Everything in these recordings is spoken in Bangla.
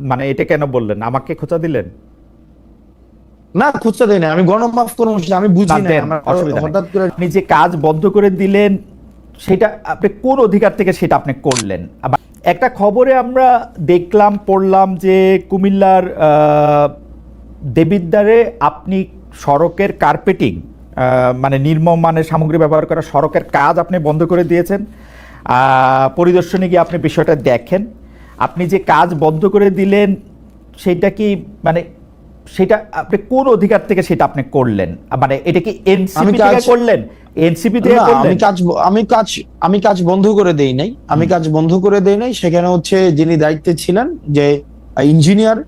মানে এটা কেন বললেন? আমাকে খোঁচা দিলেন? না খুঁজতে দেয় না আমি গণমাফ অনুষ্ঠান, আমি বুঝি না। হঠাৎ করে আপনি যে কাজ বন্ধ করে দিলেন সেটা আপনি কোন অধিকার থেকে সেটা আপনি করলেন? একটা খবরে আমরা দেখলাম পড়লাম যে কুমিল্লার আহ, দেবিদ্বারে আপনি সড়কের কার্পেটিং মানে নির্মম মানের সামগ্রী ব্যবহার করা সড়কের কাজ আপনি বন্ধ করে দিয়েছেন। আহ, পরিদর্শনে গিয়ে আপনি বিষয়টা দেখেন। আপনি যে কাজ বন্ধ করে দিলেন সেটা কি মানে সেটা আপনি কোন অধিকার থেকে সেটা আপনি করলেন? মানে এটা কি এনসিপি থেকে করলেন? এনসিপি থেকে করলেন আমি কাজ আমি কাজ আমি কাজ বন্ধ করে দেই নাই। আমি কাজ বন্ধ করে দেই নাই। সেখানে হচ্ছে যিনি দায়িত্বে ছিলেন যে ইঞ্জিনিয়ার।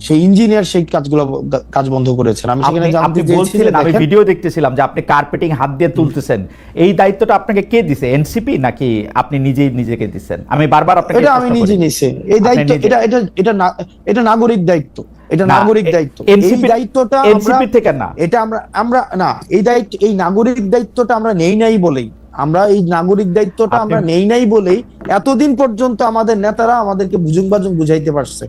সেই ইঞ্জিনিয়ার সেই কাজগুলো কাজ বন্ধ করেছেন। আমি সেখানে আপনি বলছিলেন আমি ভিডিও দেখতেছিলাম যে আপনি কার্পেটিং হাত দিয়ে তুলতেছেন। এই দায়িত্বটা আপনাকে কে দিছে এনসিপি নাকি আপনি নিজেই নিজেকে দিচ্ছেন আমি বারবার আপনাকে এটা আমি নিজে। নিছি। এই দায়িত্ব এটা এটা এটা না- এটা নাগরিক দায়িত্ব। এটা নাগরিক দায়িত্ব। এই দায়িত্বটা NCP থেকে না। এটা আমরা আমরা না এই দায়িত্ব এই নাগরিক দায়িত্বটা আমরা নেই নাই বলেই। আমরা এই নাগরিক দায়িত্বটা আমরা নেই নাই বলেই এতদিন পর্যন্ত আমাদের নেতারা আমাদেরকে বুঝুন বাজুং বুঝাইতে পারছে।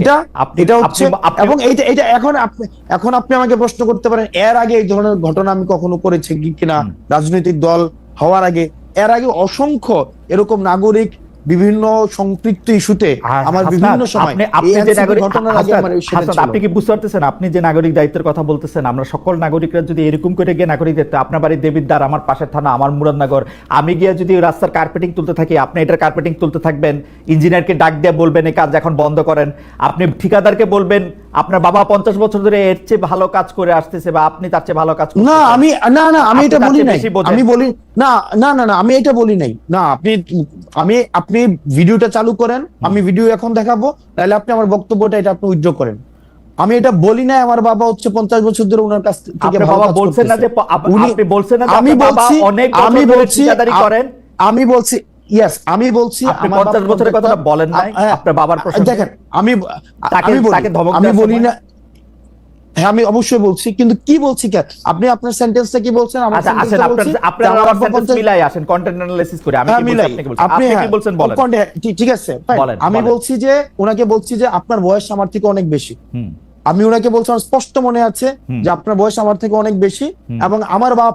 এটা এটা হচ্ছে এবং এইটা এটা এখন আপনি এখন আপনি আমাকে প্রশ্ন করতে পারেন এর আগে এই ধরনের ঘটনা আমি কখনো করেছি কি কিনা। রাজনৈতিক দল হওয়ার আগে? এর আগে অসংখ্য এরকম নাগরিক বিভিন্ন সংপৃক্ত ইস্যুতে আমার বিভিন্ন সময় আপনি যে নাগরিক ঘটনার আগে আমার সেটা হাসনাত, ছিল। আপনি কি বুঝতে পারতেছেন আপনি যে নাগরিক দায়িত্বের কথা বলতেছেন আমরা সকল নাগরিকরা যদি এরকম করে গিয়ে নাগরিক দায়িত্ব আপনার বাড়ি দেবিদ্বার আমার পাশের থানা আমার মুরাদনগর আমি গিয়ে যদি রাস্তার কার্পেটিং তুলতে থাকি আপনি এটার কার্পেটিং তুলতে থাকবেন ইঞ্জিনিয়ারকে ডাক দিয়ে বলবেন এই কাজ এখন বন্ধ করেন আপনি ঠিকাদারকে বলবেন আপনার বাবা পঞ্চাশ বছর ধরে এর চেয়ে ভালো কাজ করে আসতেছে বা আপনি তার চেয়ে ভালো কাজ না আমি না না আমি এটা বলি নাই। আমি বলি না না না না আমি এটা বলি নাই। না আপনি আমি আপনি ভিডিওটা চালু করেন আমি ভিডিও এখন দেখাবো তাহলে আপনি আমার বক্তব্যটা এটা আপনি উইথড্র করেন। আমি এটা বলি না আমার বাবা হচ্ছে পঞ্চাশ বছর ধরে ওনার কাছ থেকে বাবা বলছেন না যে আপনি বলছেন না আমি বলছি অনেক আমি বলছি করেন। আমি বলছি ইয়েস আমি বলছি আপনি 50 বছরের পঞ্চাশ- বলেন? হ্যাঁ, আপনার বাবার? দেখেন আমি আমি আমি বলি না হ্যাঁ আমি অবশ্যই বলছি কিন্তু কি বলছি কেন আপনি আপনার সেন্টেন্সটা কি বলছেন? আমার আচ্ছা আসেন আপনার আমার পঞ্চাশ- মিলাই আসেন কন্টেন্ট অ্যানালাইসিস করে। আমি হ্যাঁ, কি বলছি। আপনি কি বলছেন? আপনি হ্যাঁ, কি বলছেন বলেন। ঠিক আছে আমি বলছি যে ওনাকে বলছি যে আপনার বয়স আমার থেকে অনেক বেশি। আমি ওনাকে বলছি আমার স্পষ্ট মনে আছে যে আপনার বয়স আমার থেকে অনেক বেশি এবং আমার বাপ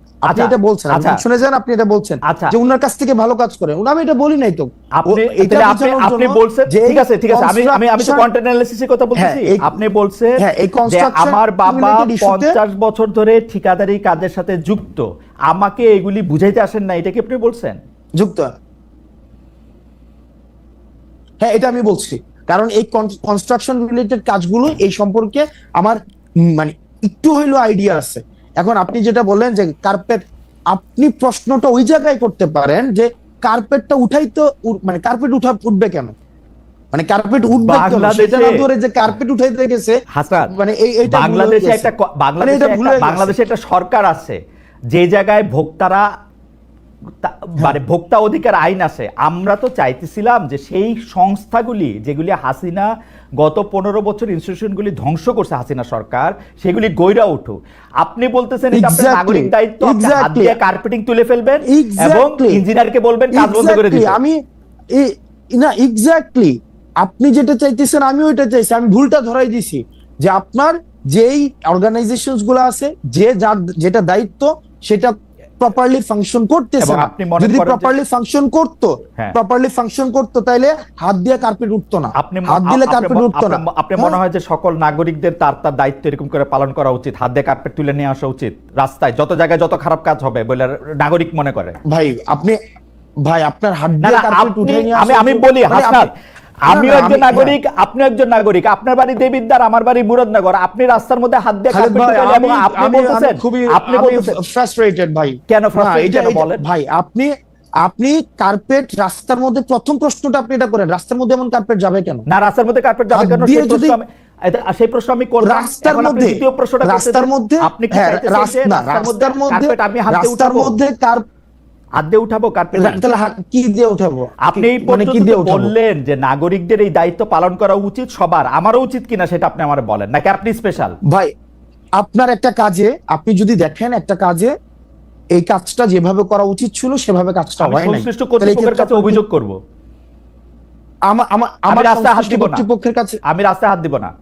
আপনি আচ্ছা, এটা বলছেন আপনি আচ্ছা। শুনে যান আপনি এটা বলছেন। আচ্ছা। যে ওনার কাছ থেকে ভালো কাজ করে। আমি এটা বলি নাই তো। আপনি এটা আপনি আপনি বলছেন ঠিক আছে ঠিক আছে। আমি আমি আমি তো কন্টেন্ট অ্যানালাইসিসের কথা বলতেছি। হ্যাঁ, আপনি বলছেন হ্যাঁ, এই যে আমার বাবা related issue-তে- পঞ্চাশ বছর ধরে ঠিকাদারি কাজের সাথে যুক্ত। আমাকে এগুলি বুঝাইতে আসেন না এটা কি আপনি বলছেন? যুক্ত। হ্যাঁ এটা আমি বলছি। কারণ এই কনস্ট্রাকশন রিলেটেড কাজগুলো এই সম্পর্কে আমার মানে একটু হইল আইডিয়া আছে। এখন আপনি যেটা বললেন যে কার্পেট আপনি প্রশ্নটা ওই জায়গায় করতে পারেন যে কার্পেটটা উঠাইতে উ- মানে কার্পেট উঠা উঠবে কেন? মানে কার্পেট উঠবে বাংলাদেশে- সেটা না ধরে যে কার্পেট উঠাইতে গেছে মানে এই বাংলাদেশে একটা মানে বাংলাদেশে। বাংলাদেশে একটা সরকার আছে যে জায়গায় ভোক্তারা মানে ভোক্তা অধিকার আইন আছে। আমরা তো চাইতেছিলাম যে সেই সংস্থাগুলি যেগুলি হাসিনা গত পনেরো বছর ইনস্টিটিউশনগুলি ধ্বংস করছে হাসিনা সরকার সেগুলি গইরা উঠুক। আপনি বলতেছেন এটা আপনার নাগরিক দায়িত্ব আপনি হাত দিয়ে কার্পেটিং তুলে ফেলবেন এবং. ইঞ্জিনিয়ারকে বলবেন কাজ বন্ধ করে দিতে। আমি না এক্স্যাক্টলি আপনি যেটা চাইতেছেন আমি ওইটা চাইছি আমি ভুলটা ধরাই দিছি। যে আপনার যেই অর্গানাইজেশনগুলো আছে যে যার যেটা দায়িত্ব সেটা প্রপারলি ফাংশন করতেছে না। যদি প্রপারলি ফাংশন করতো হ্যাঁ। প্রপারলি ফাংশন করতো তাইলে হাত দিয়ে কার্পেট উঠতো না। আপনি হাত দিলে কার্পেট উঠতো না। আপনি- মনে হয় যে সকল নাগরিকদের তার তার দায়িত্ব এরকম করে পালন করা উচিত। হাত দিয়ে কার্পেট তুলে নিয়ে আসা উচিত। রাস্তায় যত জায়গায় যত খারাপ কাজ হবে বলে নাগরিক মনে করে। ভাই আপনি ভাই আপনার হাত দিয়ে কার্পেট উঠে নিয়ে আমি আমি বলি মানে হাসনাত আমিও একজন নাগরিক আপনিও একজন নাগরিক। আপনার বাড়ি দেবিদ্বার আমার বাড়ি মুরাদনগর। আপনি রাস্তার মধ্যে হাত দিয়ে কার্পেট এবং আপনি বলতেছেন আপনি বলতেছেন frustrated ভাই। কেন এটা- বলেন? ভাই আপনি আপনি কার্পেট রাস্তার মধ্যে প্রথম প্রশ্নটা আপনি এটা করেন। রাস্তার মধ্যে এমন কার্পেট যাবে কেন? না রাস্তার মধ্যে কার্পেট যাবে কেন? সেই প্রশ্ন যদি- আমি- এটা- সেই প্রশ্ন আমি করলাম। রাস্তার মধ্যে দ্বিতীয় প্রশ্নটা রাস্তার মধ্যে আপনি কি হ্যাঁ, রাস্তার মধ্যে কার্পেট আমি হাতে রাস্তার মধ্যে কার হাত দিয়ে উঠাবো তাহলে কি দিয়ে উঠাবো? আপনি মানে কি পর্যন্ত দিয়ে বললেন যে নাগরিকদের এই দায়িত্ব পালন করা উচিত সবার। আমারও উচিত কিনা সেটা আপনি আমার বলেন নাকি আপনি স্পেশাল ভাই আপনার একটা কাজে আপনি যদি দেখেন একটা কাজে এই কাজটা যেভাবে করা উচিত ছিল সেভাবে কাজটা হয় নাই। সংশ্লিষ্ট কর্তৃপক্ষের কাছে অভিযোগ করব। আমা- আমা- আমার রাস্তায় হাত দিব না। কর্তৃপক্ষের কাছে আমি রাস্তায় হাত দিব না।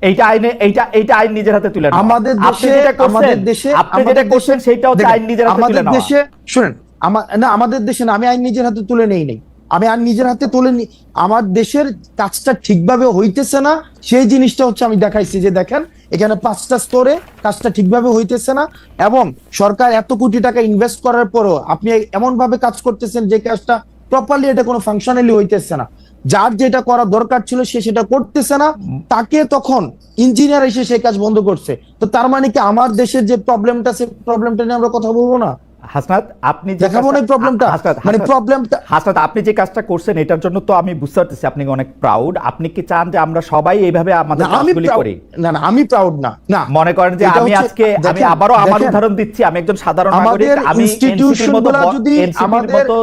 এইটা আইনে এইটা এইটা আইন নিজের হাতে তুলে আমাদের দেশে আমাদের দেশে আপনি যেটা করছেন সেটা হচ্ছে দেখেন, আইন নিজের হাতে আমাদের তুলে নেওয়া। দেশে শুনেন আমার না, আমাদের দেশে না, আমি আইন নিজের হাতে তুলে নেই নেই। আমি আর নিজের হাতে তুলে নি, আমার দেশের কাজটা ঠিকভাবে হইতেছে না, সেই জিনিসটা হচ্ছে আমি দেখাইছি যে দেখেন, এখানে পাঁচটা স্তরে কাজটা ঠিকভাবে হইতেছে না, এবং সরকার এত কোটি টাকা ইনভেস্ট করার পরও আপনি এমন ভাবে কাজ করতেছেন যে কাজটা প্রপারলি এটা কোনো ফাংশনালি হইতেছে না। যার যেটা করা দরকার ছিল সে সেটা করতেছে না, তাকে তখন ইঞ্জিনিয়ার এসে সেই কাজ বন্ধ করছে। তো তার মানে কি আমার দেশের যে প্রবলেমটা সে প্রবলেমটা নিয়ে আমরা কথা বলব না? হাসনাত আপনি যে দেখাবো না প্রবলেমটা মানে হাসনাত, প্রবলেমটা হাসনাত আপনি যে কাজটা করছেন এটার জন্য তো আমি বুঝতে পারতেছি আপনি অনেক প্রাউড আপনি কি চান যে আমরা সবাই এইভাবে আমাদের কাজগুলি করি? না না আমি প্রাউড না না। মনে করেন যে আমি আজকে আমি আবারও আমার উদাহরণ দিচ্ছি আমি একজন সাধারণ নাগরিক আমি institution এনসিপির মতো গুলা ব- যদি আমাদের- মতো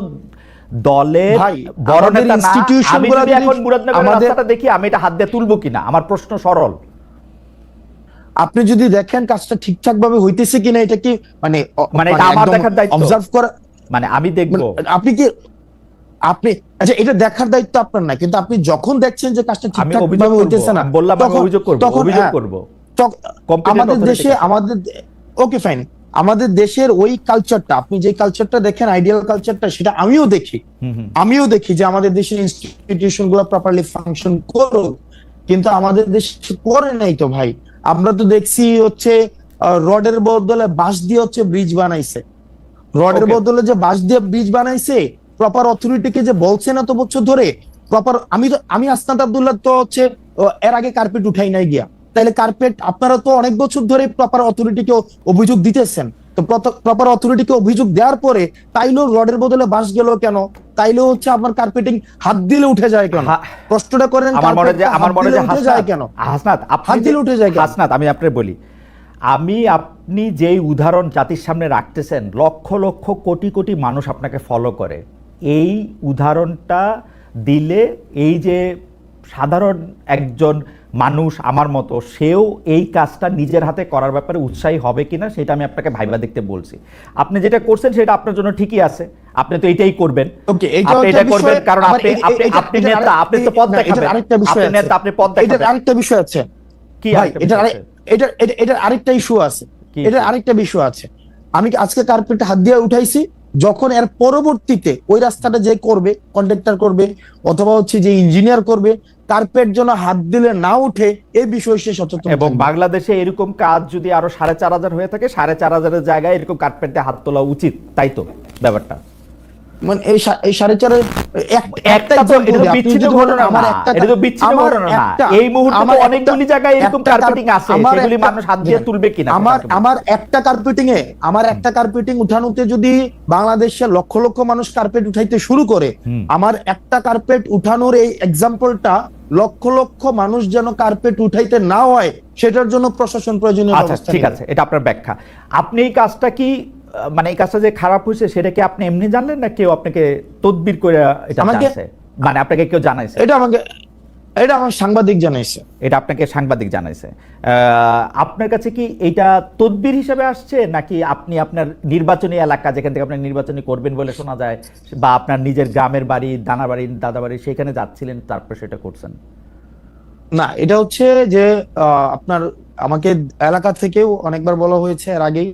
দলের বড় নেতা না আমি যদি যদি এখন মুরাদনগরের রাস্তাটা দেখি আমি এটা হাত দিয়ে তুলবো কিনা? আমার প্রশ্ন সরল। আপনি যদি দেখেন কাজটা ঠিকঠাক ভাবে হইতেছে কিনা এটা কি মানে মানে এটা আমার দেখার দায়িত্ব। অবজার্ভ করা মানে আমি দেখব। মানে আপনি কি আপনি আচ্ছা এটা দেখার দায়িত্ব আপনার না কিন্তু আপনি যখন দেখছেন যে কাজটা ঠিকঠাক ভাবে হইতেছে না বললাম আমি তখন- অভিযোগ করব অভিযোগ হ্যাঁ, করব। আমাদের দেশে আমাদের ওকে ফাইন আমাদের দেশের ওই কালচারটা আপনি যে কালচারটা দেখেন আইডিয়াল কালচারটা সেটা আমিও দেখি। আমিও দেখি যে আমাদের দেশের ইনস্টিটিউশনগুলো প্রপারলি ফাংশন করুক কিন্তু আমাদের দেশে করে নাই তো ভাই। আমরা তো দেখছি হচ্ছে রডের বদলে বাঁশ দিয়ে হচ্ছে ব্রিজ বানাইছে। রডের বদলে যে বাঁশ দিয়ে ব্রিজ বানাইছে প্রপার অথরিটিকে যে বলছে না তো বছর ধরে প্রপার আমি তো আমি আসনাত আবদুল্লাহ তো হচ্ছে এর আগে কার্পেট উঠাই নাই গিয়া। তাহলে কার্পেট আপনারা তো অনেক বছর ধরে প্রপার অথরিটিকে অভিযোগ দিতেছেন। তো প্রপার অথরিটিকে অভিযোগ দেওয়ার পরে তাইলেও রডের বদলে বাঁশ গেল কেন? তাইলেও হচ্ছে আপনার কার্পেটিং হাত দিলে উঠে যায় কেন? প্রশ্নটা করেন আমার মনে যে আমার মনে যে উঠে যায় কেন? হাসনাত আপনি হাত দিলে উঠে যায় কেন? হাসনাত আমি আপনাকে বলি আমি আপনি যেই উদাহরণ জাতির সামনে রাখতেছেন লক্ষ লক্ষ কোটি কোটি মানুষ আপনাকে ফলো করে। এই উদাহরণটা দিলে এই যে সাধারণ একজন মানুষ আমার মতো সেও এই কাজটা নিজের হাতে করার ব্যাপারে উৎসাহী হবে কিনা সেটা আমি আপনাকে ভাইবা দেখতে বলছি। আপনি যেটা করছেন সেটা আপনার জন্য ঠিকই আছে আপনি তো এটাই করবেন। আপনি এটা করবেন কারণ আপনি আপনি আপনি নেতা আপনি তো পদ না, দেখাবেন। আরেকটা বিষয় আপনি আছে। নেতা আপনি পদ দেখাবেন। আরেকটা বিষয় আছে। কি এটা এটা এটা আরেকটা ইস্যু আছে। কি issue? আরেকটা বিষয় আছে। আমি কি আজকে কার্পেট হাত দিয়ে উঠাইছি। যখন এর পরবর্তীতে ওই রাস্তাটা যে করবে কন্ট্রাক্টর করবে, অথবা হচ্ছে যে ইঞ্জিনিয়ার করবে কার্পেট যেন হাত দিলে না উঠে এই বিষয়ে সে সচেতন এবং বাংলাদেশে এরকম কাজ যদি আরও সাড়ে চার হাজার হয়ে থাকে, সাড়ে চার হাজারের জায়গায় এরকম কার্পেট হাত তোলা উচিত, তাই তো ব্যাপারটা? মানে এই এই সাড়ে চারের একটা তো এটা তো বিচ্ছিন্ন যদি বলেন ঘটনা আমার একটা এটা তো বিচ্ছিন্ন ঘটনা না। এই মুহূর্তে তো অনেকগুলি জায়গায় এরকম কার্পেটিং আছে সেগুলি মানুষ হাত দিয়ে তুলবে কিনা আমার আমার একটা কার্পেটিং এ আমার একটা কার্পেটিং উঠানোতে যদি বাংলাদেশের লক্ষ লক্ষ মানুষ কার্পেট উঠাইতে শুরু করে আমার একটা কার্পেট উঠানোর এই এক্সাম্পলটা লক্ষ লক্ষ মানুষ যেন কার্পেট উঠাইতে না হয় সেটার জন্য প্রশাসন প্রয়োজনীয় আচ্ছা ঠিক আছে এটা আপনার ব্যাখ্যা। আপনি এই কাজটা কি মানে এই কাজটা যে খারাপ হয়েছে সেটা কি আপনি এমনি জানলেন না কেউ আপনাকে তদবির করে এটা আমাকে- মানে আপনাকে কেউ জানাইছে? এটা আমাকে এটা আমার সাংবাদিক জানাইছে। এটা আপনাকে সাংবাদিক জানাইছে। আপনার কাছে কি এটা তদবির হিসেবে আসছে নাকি আপনি আপনার নির্বাচনী এলাকা যেখান থেকে আপনি নির্বাচনী করবেন বলে শোনা যায় বা আপনার নিজের গ্রামের বাড়ি দানা বাড়ি দাদা বাড়ি সেখানে যাচ্ছিলেন তারপর সেটা করছেন? না এটা হচ্ছে যে আপনার আমাকে এলাকা থেকেও অনেকবার বলা হয়েছে এর আগেই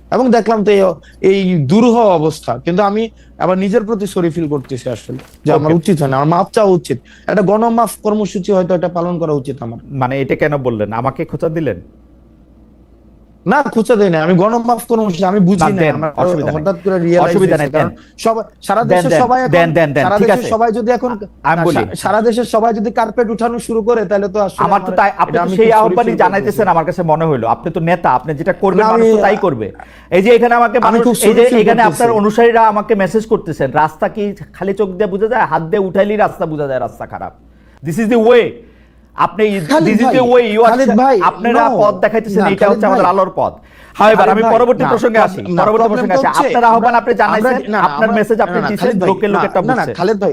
এবং দেখলাম তো এই- দুরূহ অবস্থা। কিন্তু আমি আবার নিজের প্রতি সরি ফিল করতেছি আসলে যে আমার উচিত হয় না আমার মাপ চাওয়া উচিত। একটা গণমাফ কর্মসূচি হয়তো এটা পালন করা উচিত আমার। মানে এটা কেন বললেন? আমাকে খোঁচা দিলেন? না খুঁজতে দেয় না আমি গণমাফ কোনো আমি বুঝি না, অসুবিধা হঠাৎ করে অসুবিধা নেই। সবাই সারা দেশের সবাই দেন, দেন, দেন, ঠিক আছে। সবাই যদি এখন আমি বলি। সারা দেশের সবাই যদি কার্পেট উঠানো শুরু করে তাহলে তো আমার তো তাই আপনি সেই আহ্বানই জানাইতেছেন আমার কাছে মনে হলো আপনি তো নেতা আপনি যেটা করবেন মানুষ তো তাই করবে। এই যে এখানে আমাকে মানুষ এই যে এখানে আপনার অনুসারীরা আমাকে মেসেজ করতেছেন রাস্তা কি খালি চোখ দিয়ে বোঝা যায়? হাত দিয়ে উঠাইলেই রাস্তা বোঝা যায় রাস্তা খারাপ। দিস ইজ দ্য ওয়ে আপনি খালিদ ওয়ে ইউ আপনারা পথ দেখাইতেছেন এটা হচ্ছে আমাদের আলোর পথ। আমি পরবর্তী প্রসঙ্গে আসি। পরবর্তী প্রসঙ্গে আসি। আপনার আহ্বান আপনি জানাইছেন আপনার মেসেজ আপনি দিয়েছেন খালিদ লোকের না, না, ভাই